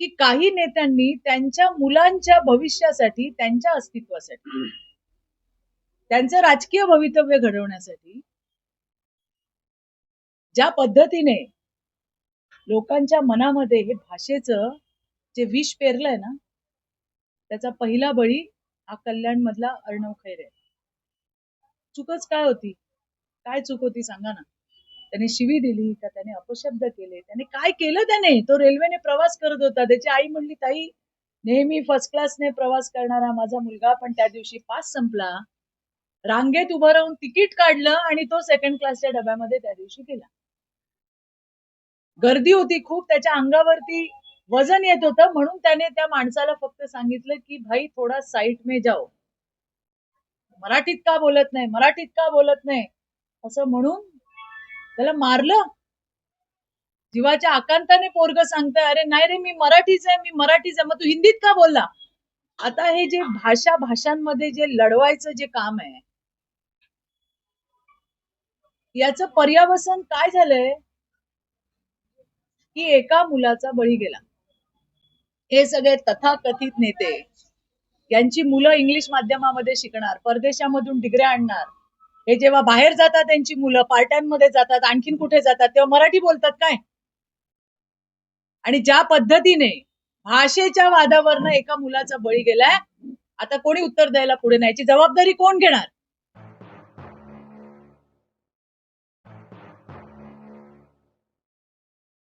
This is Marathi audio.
की काही नेत्यांनी त्यांच्या मुलांच्या भविष्यासाठी त्यांच्या अस्तित्वासाठी त्यांचं राजकीय भवितव्य घडवण्यासाठी ज्या पद्धतीने लोकांच्या मनामध्ये हे भाषेचं जे विष पेरलंय ना त्याचा पहिला बळी हा कल्याण मधला अर्णव खैरे. चुकच काय होती? काय चूक होती सांगा ना. त्याने शिवी दिली का त्याने अपशब्द केले? त्याने काय केलं त्याने? तो रेल्वेने प्रवास करत होता. त्याची आई म्हणली ताई नेहमी फर्स्ट क्लासने प्रवास करणारा माझा मुलगा पण त्या दिवशी पास संपला. रांगेत उभं राहून तिकीट काढलं आणि तो सेकंड क्लासच्या डब्यामध्ये त्या दिवशी गेला. गर्दी होती खूप. त्याच्या अंगावरती वजन येत होतं. म्हणून त्याने त्या माणसाला फक्त सांगितलं की भाई थोडा साईट मे जाओ. मराठीत का बोलत नाही? मराठीत का बोलत नाही? असं म्हणून त्याला मारलं? जीवाच्या आकांताने पोरग सांगतंय अरे नाही रे मी मराठीच आहे मी मराठीच आहे. मग तू हिंदीत का बोलला? आता हे जे भाषा भाषांमध्ये जे लढवायचं जे काम आहे याचं पर्यावसन काय झालंय? की एका मुलाचा बळी गेला. हे सगळे तथाकथित नेते यांची मुलं इंग्लिश माध्यमामध्ये शिकणार परदेशामधून डिग्र्या आणणार हे जेव्हा बाहेर जातात त्यांची मुलं पार्ट्यांमध्ये जातात आणखीन कुठे जातात तेव्हा मराठी बोलतात काय? आणि ज्या पद्धतीने भाषेच्या वादावरनं एका मुलाचा बळी गेलाय आता कोणी उत्तर द्यायला पुढे नाही. याची जबाबदारी कोण घेणार?